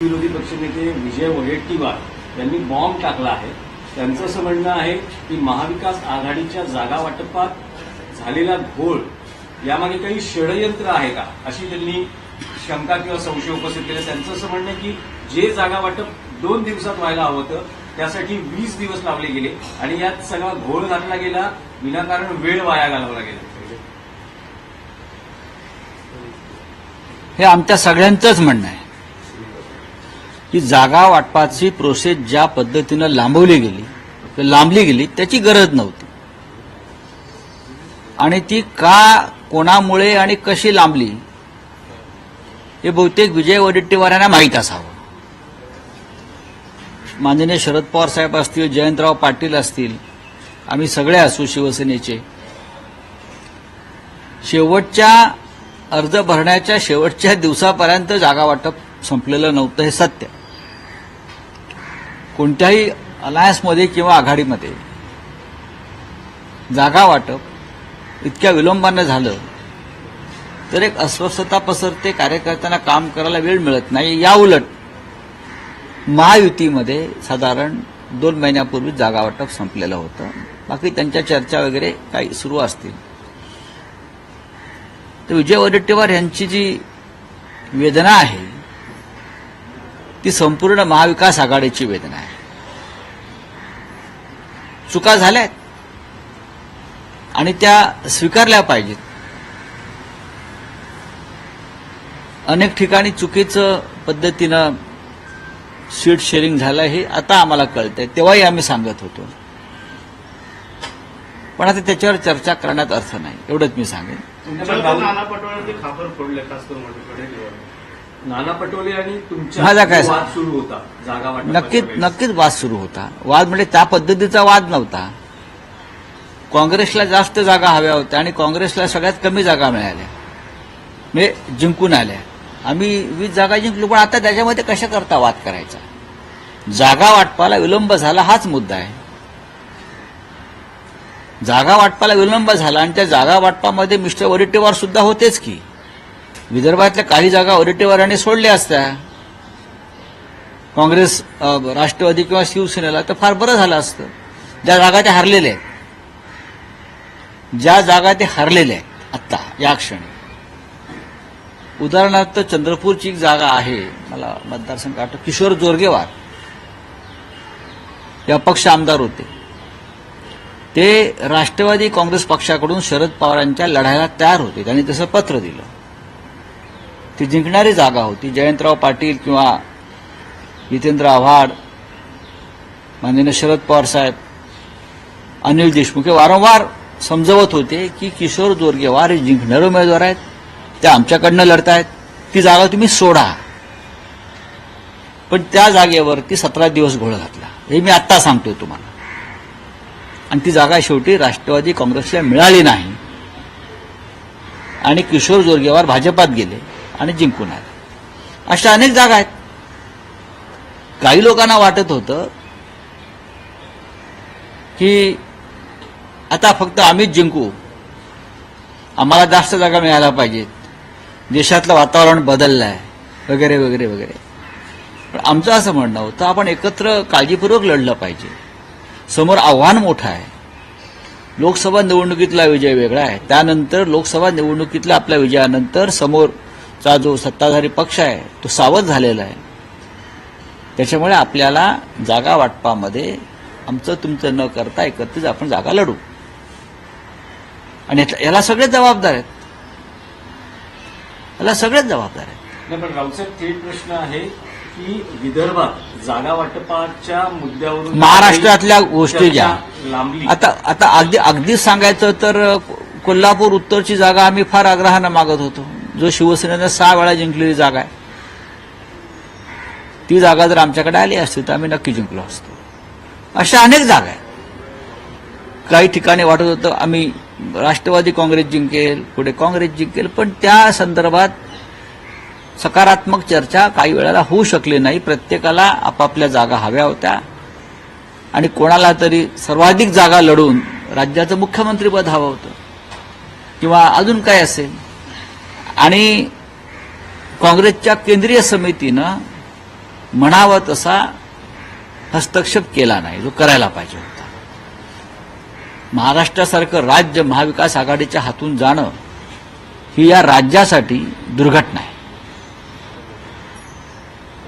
विरोधी पक्षनेते विजय वडेट्टीवार यांनी बॉम्ब टाकला आहे. त्यांचं असं म्हणणं आहे की महाविकास आघाडीच्या जागा वाटपात झालेला घोळ यामागे काही षडयंत्र आहे का? अशी त्यांनी शंका किंवा संशय उपस्थित केला. त्यांचं असं म्हणणं की जे जागा वाटप दोन दिवसात व्हायला हवं होतं त्यासाठी वीस दिवस लावले गेले आणि यात सगळा घोळ घातला गेला. विनाकारण वेळ वाया घालवला गेला हे आमच्या सगळ्यांचंच म्हणणं आहे. की जागा वाटपाची प्रोसेस ज्या पद्धतीनं लांबवली गेली लांबली गेली त्याची गरज नव्हती. आणि ती का कोणामुळे आणि कशी लांबली हे बहुतेक विजय वडेट्टीवारांना माहीत असावं. माननीय शरद पवार साहेब असतील जयंतराव पाटील असतील आम्ही सगळे असू शिवसेनेचे. शेवटच्या अर्ज भरण्याच्या शेवटच्या दिवसापर्यंत जागा वाटप संपलेलं नव्हतं हे सत्य. कोणत्याही अलायन्समध्ये किंवा आघाडीमध्ये जागा वाटप इतक्या विलंबानं झालं तर एक अस्वस्थता पसरते कार्यकर्त्यांना काम करायला वेळ मिळत नाही. या उलट महायुतीमध्ये साधारण दोन महिन्यापूर्वी जागा वाटप संपलेलं होतं. बाकी त्यांच्या चर्चा वगैरे काही सुरू असतील. तर विजय वडेट्टीवार यांची जी वेदना आहे ती संपूर्ण महाविकास आघाडीची वेदना आहे. चुका झाल्यात. आणि त्या स्वीकारल्या पाहिजेत. अनेक ठिकाणी चुकीचं पद्धतीनं सीट शेअरिंग झालं हे आता आम्हाला कळतंय. तेव्हाही आम्ही सांगत होतो. पण आता त्याच्यावर चर्चा करण्यात अर्थ नाही. एवढंच मी सांगेन. नाना पटोले आणि तुमच्या काय? वाद सुरू होता. जागा नक्कीच. नक्कीच वाद सुरू होता. वाद म्हणजे त्या पद्धतीचा वाद नव्हता. काँग्रेसला जास्त जागा हव्या होत्या आणि काँग्रेसला सगळ्यात कमी जागा मिळाल्या. म्हणजे जिंकून आल्या. आम्ही वीस जागा जिंकलो पण आता त्याच्यामध्ये कशा करता वाद करायचा? जागा वाटपाला विलंब झाला हाच मुद्दा आहे. जागा वाटपाला विलंब झाला आणि त्या जागा वाटपामध्ये मिस्टर वडेट्टीवार सुद्धा होतेच की. विदर्भातल्या काही जागा वडेट्टीवारांनी सोडल्या असत्या. काँग्रेस राष्ट्रवादी किंवा शिवसेनेला तर फार बरं झालं असतं. ज्या जागा ते हरलेले आहेत. ज्या जागा ते हरलेले आहेत आत्ता या क्षणी. उदाहरणार्थ चंद्रपूरची एक जागा आहे मला मतदारसंघ आठवत किशोर जोरगेवार. या पक्ष आमदार होते. ते राष्ट्रवादी काँग्रेस पक्षाकडून शरद पवारांच्या लढायला तयार होते. त्यांनी तसं पत्र दिलं. ती जिंकणारी जागा होती. जयंतराव पाटील किंवा जितेंद्र आव्हाड माननीय शरद पवार साहेब अनिल देशमुख हे वारंवार समजवत होते की किशोर जोरगेवार हे जिंकणारे उमेदवार आहेत. ते आमच्याकडनं लढतायत. ती जागा तुम्ही सोडा. पण त्या जागेवरती सतरा दिवस घोळ घातला. हे मी आत्ता सांगतोय तुम्हाला. आणि ती जागा शेवटी राष्ट्रवादी काँग्रेसला मिळाली नाही. आणि किशोर जोरगेवार भाजपात गेले. आणि जिंकून आले अशा अनेक जागा आहेत. काही लोकांना वाटत होतं की आता फक्त आम्हीच जिंकू. आम्हाला जास्त जागा मिळायला पाहिजेत. देशातलं वातावरण बदललं आहे वगैरे वगैरे वगैरे. पण आमचं असं म्हणणं होतं आपण एकत्र काळजीपूर्वक लढलं पाहिजे. समोर आव्हान मोठं आहे. लोकसभा निवडणुकीतला विजय वेगळा आहे. त्यानंतर लोकसभा निवडणुकीतला आपल्या विजयानंतर समोर समोरचा जो सत्ताधारी पक्ष आहे तो सावध झालेला आहे. त्याच्यामुळे आपल्याला जागा वाटपामध्ये आमचं तुमचं न करता एकत्रित आपण जागा लढू. आणि याला सगळेच जबाबदार आहेत. याला सगळेच जबाबदार आहेत. पण राऊतसाहेब थेट प्रश्न आहे की विदर्भात जागा वाटपाच्या मुद्द्यावरून महाराष्ट्रातल्या गोष्टी लांबली. आता आता अगदी अगदीच सांगायचं तर कोल्हापूर उत्तरची जागा आम्ही फार आग्रहानं मागत होतो. जो शिवसेनेनं सहा वेळा जिंकलेली जागा आहे ती जागा जर आमच्याकडे आली असती तर आम्ही नक्की जिंकलो असतो. अशा अनेक जागा आहेत. काही ठिकाणी वाटत होतं आम्ही राष्ट्रवादी काँग्रेस जिंकेल पुढे काँग्रेस जिंकेल पण त्या संदर्भात सकारात्मक चर्चा काही वेळेला होऊ शकली नाही. प्रत्येकाला आपापल्या जागा हव्या होत्या. आणि कोणाला तरी सर्वाधिक जागा लढून राज्याचं मुख्यमंत्रीपद हवं होतं. किंवा अजून काय असेल? आणि काँग्रेसच्या केंद्रीय समितीनं म्हणावा तसा हस्तक्षेप केला नाही जो करायला पाहिजे होता. महाराष्ट्रासारखं राज्य महाविकास आघाडीच्या हातून जाणं ही या राज्यासाठी दुर्घटना आहे.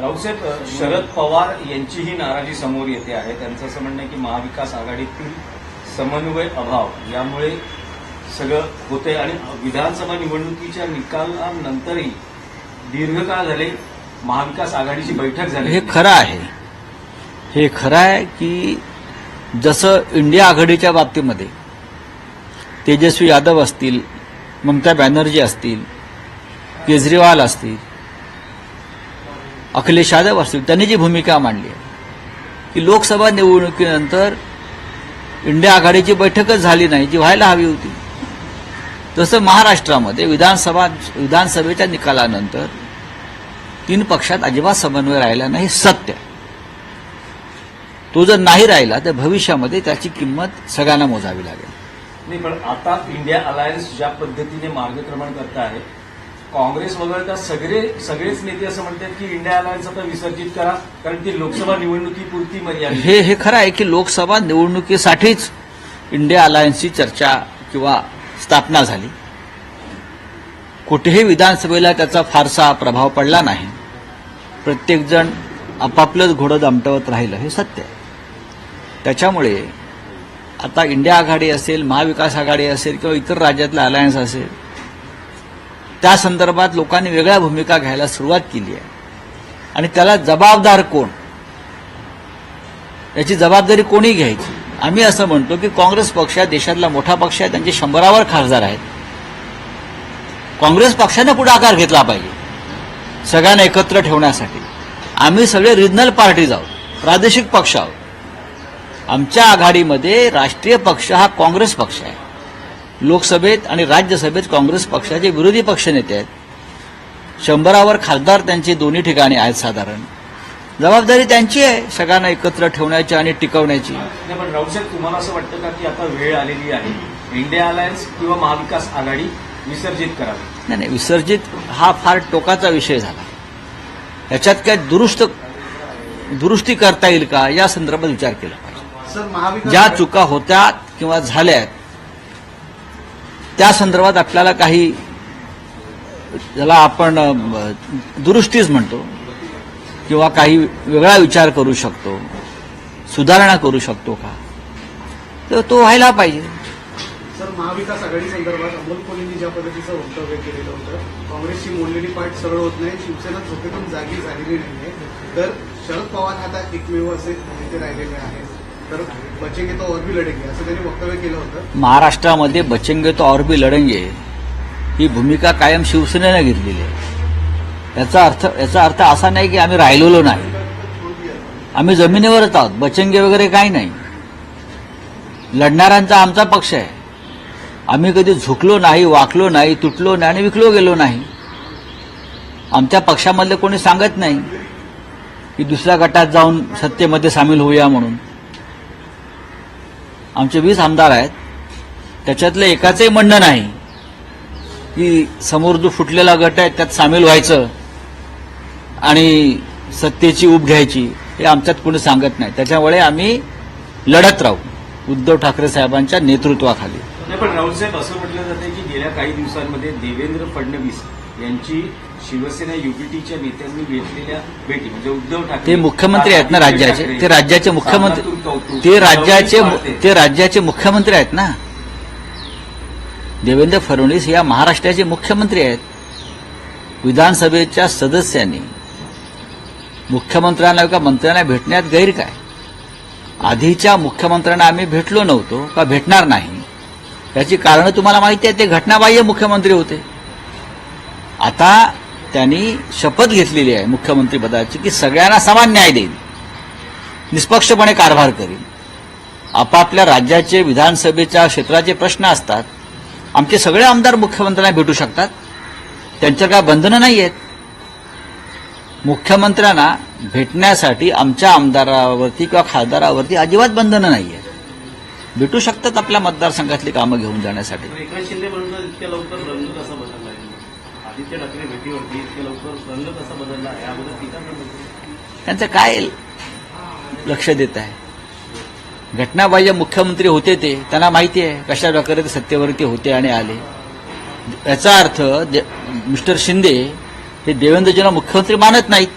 राऊसाहेब शरद पवार यांचीही नाराजी समोर येते आहे. त्यांचं असं म्हणणं आहे की महाविकास आघाडीतील समन्वय अभाव यामुळे सगळं होतंय. आणि विधानसभा निवडणुकीच्या निकालानंतरही दीर्घकाळ झाले महाविकास आघाडीची बैठक झाली. हे खरं आहे. हे खरं आहे की जसं इंडिया आघाडीच्या बाबतीमध्ये तेजस्वी यादव असतील ममता बॅनर्जी असतील केजरीवाल असतील अखिलेश यादव असतील त्यांनी जी भूमिका मांडली आहे की लोकसभा निवडणुकीनंतर इंडिया आघाडीची बैठकच झाली नाही जी व्हायला हवी होती. तसं महाराष्ट्रामध्ये विधानसभा विधानसभेच्या निकालानंतर तीन पक्षात अजिबात समन्वय राहिला नाही सत्य तो जर नाही राहिला तर भविष्यामध्ये त्याची किंमत सगळ्यांना मोजावी लागेल. नाही पण आता इंडिया अलायन्स ज्या पद्धतीने मार्गक्रमण करत आहे काँग्रेस वगळता सगळे सगळेच नेते असं म्हणतात की इंडिया अलायन्स आता विसर्जित करा कारण ती लोकसभा निवडणुकीपुरती मर्यादित हे हे खरं आहे की लोकसभा निवडणुकीसाठीच इंडिया अलायन्सची चर्चा किंवा स्थापना झाली. कुठेही विधानसभेला त्याचा फारसा प्रभाव पडला नाही. प्रत्येकजण आपापलंच घोडं दामटवत राहिलं हे सत्य आहे. त्याच्यामुळे आता इंडिया आघाडी असेल महाविकास आघाडी असेल किंवा इतर राज्यातला अलायन्स असेल त्या संदर्भात लोकांनी वेगळ्या भूमिका घ्यायला सुरुवात केली आहे. आणि त्याला जबाबदार कोण? याची जबाबदारी कोणी घ्यायची? आम्ही असं म्हणतो की काँग्रेस पक्ष हा देशातला मोठा पक्ष आहे त्यांचे शंभरावर खासदार आहेत. काँग्रेस पक्षानं पुढाकार घेतला पाहिजे सगळ्यांना एकत्र ठेवण्यासाठी. आम्ही सगळे रिजनल पार्टीज आहोत प्रादेशिक पक्ष आहोत. आमच्या आघाडीमध्ये राष्ट्रीय पक्ष हा काँग्रेस पक्ष आहे. लोकसभेत आणि राज्यसभेत काँग्रेस पक्षाचे विरोधी पक्षनेते आहेत. शंभरावर खासदार त्यांचे दोन्ही ठिकाणी आहेत साधारण. जबाबदारी त्यांची आहे सगळ्यांना एकत्र ठेवण्याची आणि टिकवण्याची. नाही पण राऊसाहेब तुम्हाला असं वाटतं का की आता वेळ आलेली आहे? इंडिया अलायन्स किंवा महाविकास आघाडी विसर्जित करावी? नाही नाही विसर्जित हा फार टोकाचा विषय झाला. याच्यात काय दुरुस्त दुरुस्ती करता येईल का? या संदर्भात विचार केला पाहिजे. सर महाविकास ज्या चुका होत्या किंवा झाल्यात त्या संदर्भात आपल्याला काही ज्याला आपण दुरुस्तीच म्हणतो किंवा काही वेगळा विचार करू शकतो सुधारणा करू शकतो का? तर तो व्हायला पाहिजे. सर महाविकास आघाडी संदर्भात अमोल कोल्हेंनी ज्या पद्धतीचं वक्तव्य केलेलं होतं काँग्रेसची मोडलेली पाठ सरळ होत नाही शिवसेना झोपेतून जागी झालेली नाहीये. तर शरद पवार हा आता एकमेव असे नेते राहिलेले आहेत. तर बचेंगे तो और भी लढेंगे असं त्यांनी वक्तव्य केलं होतं. महाराष्ट्रामध्ये बचेंगे तो और भी लढेंगे ही भूमिका कायम शिवसेनेनं घेतलेली आहे. याचा अर्थ याचा अर्थ असा नाही की आम्ही राहिलेलो नाही. आम्ही जमिनीवरच आहोत बचंगे वगैरे काही नाही. लढणाऱ्यांचा आमचा पक्ष आहे. आम्ही कधी झुकलो नाही वाकलो नाही तुटलो नाही आणि विकलो गेलो नाही. आमच्या पक्षामधले कोणी सांगत नाही की दुसऱ्या गटात जाऊन सत्तेमध्ये सामील होऊया म्हणून. आमचे वीस आमदार आहेत. त्याच्यातलं एकाचंही म्हणणं नाही की समोर जो फुटलेला गट आहे त्यात सामील व्हायचं. आणि सत्तेची ऊब घ्यायची हे आमच्यात कोणी सांगत नाही. त्याच्यामुळे आम्ही लढत राहू उद्धव ठाकरे साहेबांच्या नेतृत्वाखाली. पण राऊतसाहेब असं म्हटलं जाते की गेल्या काही दिवसांमध्ये देवेंद्र फडणवीस यांची शिवसेना युपीटीच्या नेत्यांनी घेतलेल्या भेटी म्हणजे उद्धव ठाकरे ते मुख्यमंत्री आहेत ना राज्याचे. ते राज्याचे मुख्यमंत्री ते राज्याचे. ते राज्याचे मुख्यमंत्री आहेत ना. देवेंद्र फडणवीस या महाराष्ट्राचे मुख्यमंत्री आहेत. विधानसभेच्या सदस्यांनी. मुख्यमंत्र्यांना का मंत्र्यांना भेटण्यात गैर काय? आधीच्या मुख्यमंत्र्यांना आम्ही भेटलो नव्हतो का भेटणार नाही? याची कारणं तुम्हाला माहिती आहे ते घटनाबाह्य मुख्यमंत्री होते. आता त्यांनी शपथ घेतलेली आहे मुख्यमंत्रीपदाची की सगळ्यांना समान न्याय देईल. निष्पक्षपणे कारभार करील. आपापल्या राज्याचे विधानसभेच्या क्षेत्राचे प्रश्न असतात. आमचे सगळे आमदार मुख्यमंत्र्यांना भेटू शकतात. त्यांच्यावर काय बंधनं नाही आहेत मुख्यमंत्र्यांना भेटण्यासाठी आमच्या आमदारावरती किंवा खासदारावरती अजिबात बंधनं नाही आहेत भेटू शकतात आपल्या मतदारसंघातली कामं घेऊन जाण्यासाठी. त्यांचं काय लक्ष देत आहे? घटनाबाह्य मुख्यमंत्री होते ते त्यांना माहिती आहे कशा प्रकारे ते सत्तेवरती होते आणि आले. याचा अर्थ मिस्टर शिंदे हे देवेंद्रजींना मुख्यमंत्री मानत नाहीत.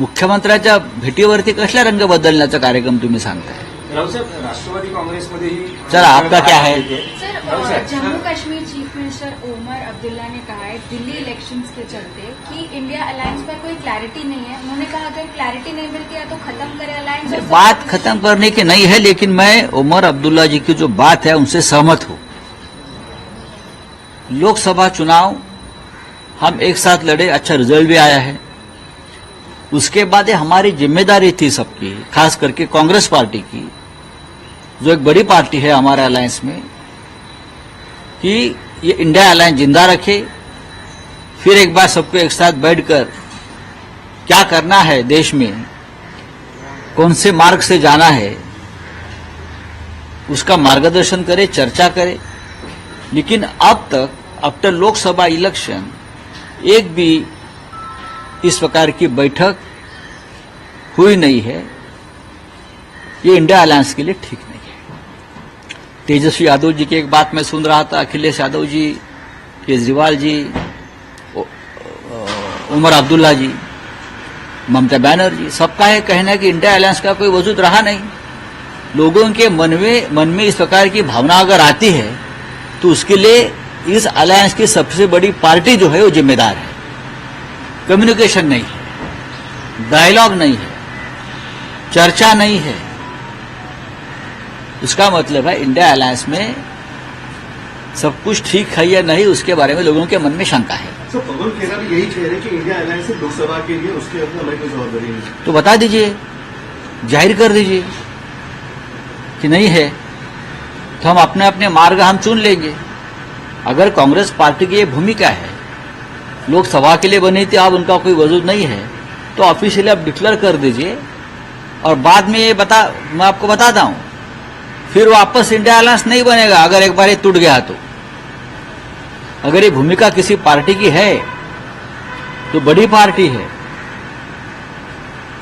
मुख्यमंत्र्याच्या भेटीवरती कसला रंग बदलण्याचा कार्यक्रम तुम्ही सांगताय? रावसाहेब राष्ट्रवादी काँग्रेसमध्येही चला, आपका क्या है? जम्मू कश्मीर चीफ मिनिस्टर ओमर अब्दुल्ला ने कहा है दिल्ली इलेक्शंस के चलते कि इंडिया अलायंस पर कोई क्लैरिटी नहीं है। उन्होंने कहा अगर क्लैरिटी नहीं मिलती है तो खत्म करे अलायंस बात खत्म करने की नहीं है लेकिन मैं उमर अब्दुल्ला जी की जो बात है उनसे सहमत हूँ। लोकसभा चुनाव हम एक साथ लड़े अच्छा रिज़ल्ट भी आया है। उसके बाद ये हमारी ज़िम्मेदारी थी सबकी, खास करके कांग्रेस पार्टी की, जो एक बड़ी पार्टी है हमारे अलायंस में, कि ये इंडिया अलायंस ज़िंदा रखे, फिर एक बार सबको एक साथ बैठकर क्या करना है देश में, कौन से मार्ग से जाना है, उसका मार्गदर्शन करे, चर्चा करे। लेकिन अब तक आफ्टर लोकसभा इलेक्शन एक भी इस प्रकार की बैठक हुई नहीं है। ये इंडिया अलायंस के लिए ठीक नहीं है। तेजस्वी यादव जी की एक बात मैं सुन रहा था, अखिलेश यादव जी, केजरीवाल जी उमर अब्दुल्ला जी, ममता बनर्जी, सबका है कहना है कि इंडिया अलायंस का कोई वजूद रहा नहीं। लोगों के मन में मन में इस प्रकार की भावना अगर आती है तो उसके लिए इस अलायंस की सबसे बड़ी पार्टी जो है वो जिम्मेदार है। कम्युनिकेशन नहीं है डायलॉग नहीं है चर्चा नहीं है। उसका मतलब है इंडिया अलायंस में सब कुछ ठीक है या नहीं उसके बारे में लोगों के मन में शंका है। यही कह रहे कि इंडिया अलायंस लोकसभा के लिए उसके कोई जवाबदारी नहीं तो बता दीजिए ज़ाहिर कर दीजिए कि नहीं है तो हम अपने अपने मार्ग हम चुन लेंगे। अगर कांग्रेस पार्टी की ये भूमिका है लोकसभा के लिए बनी थी अब उनका कोई वजूद नहीं है तो ऑफिशियली आप डिक्लेयर कर दीजिए। और बाद में ये बता मैं आपको बताता हूँ फिर वापस इंडिया अलायंस नहीं बनेगा अगर एक बार ये टूट गया तो। अगर ये भूमिका किसी पार्टी की है तो बड़ी पार्टी है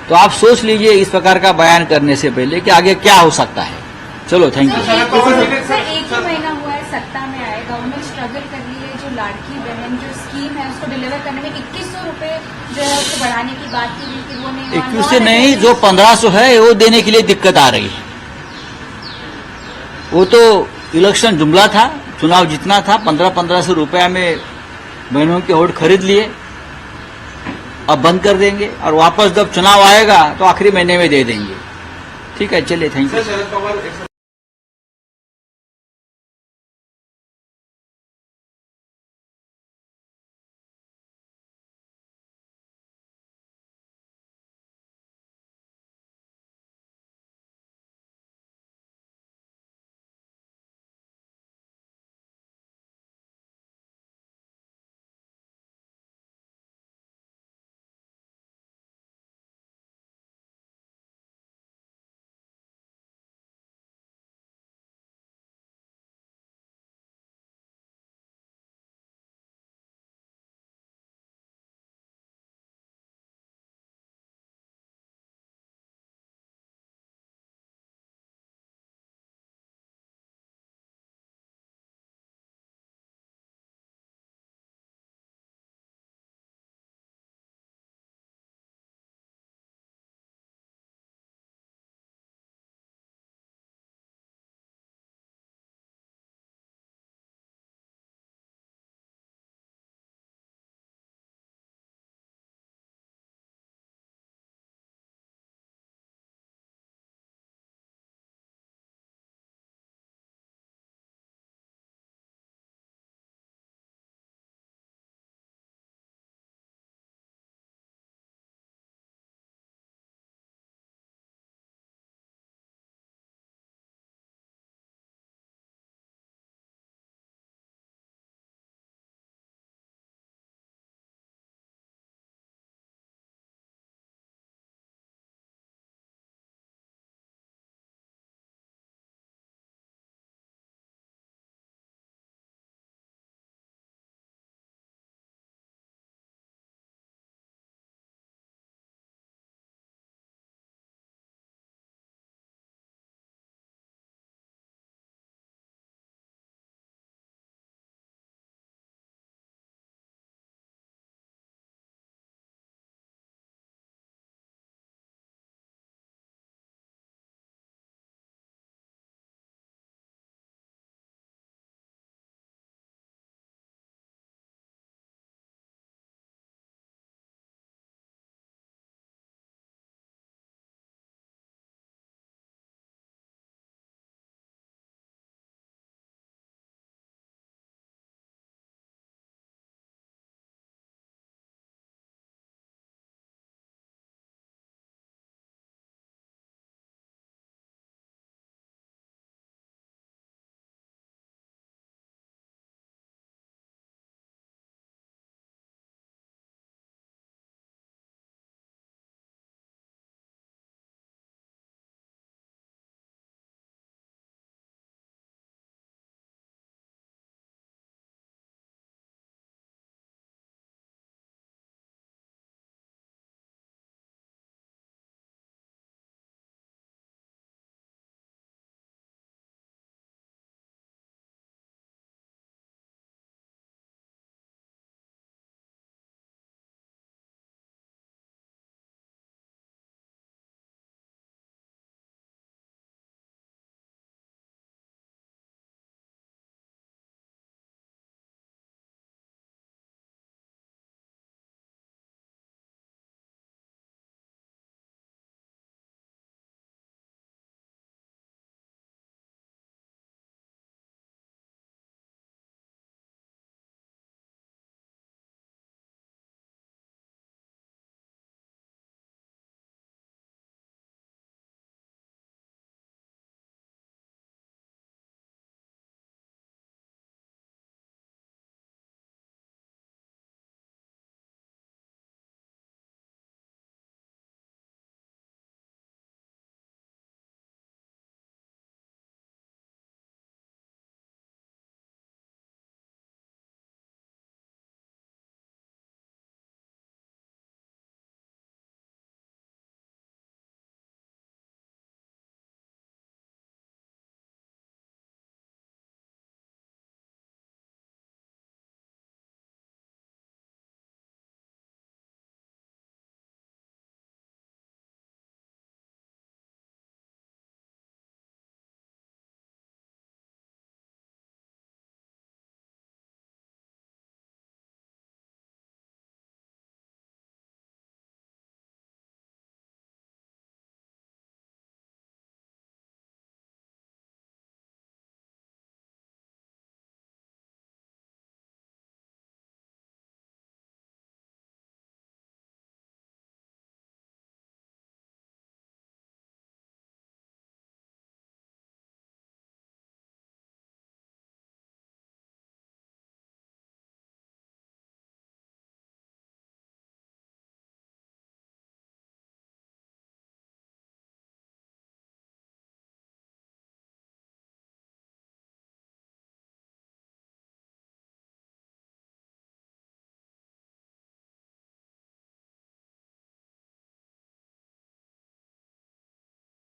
तो आप सोच लीजिए इस प्रकार का बयान करने से पहले कि आगे क्या हो सकता है। चलो थैंक यू सर, एक- सर एक ही महीना हुआ है सत्ता में आए गवर्नमेंट स्ट्रगल कर रही है जो लाड़की बहन जो स्कीम है उसको डिलीवर करने में इक्कीस सौ रुपये जो है उसको बढ़ाने की बात की गई थी वो नहीं इक्कीस से नहीं जो पंद्रह सौ है वो देने के लिए दिक्कत आ रही है। वो तो इलेक्शन जुमला था चुनाव जितना था पंद्रह पंद्रह सौ रुपया में बहनों के वोट खरीद लिए अब बंद कर देंगे और वापस जब चुनाव आएगा तो आखिरी महीने में दे देंगे। ठीक है चलिए थैंक यू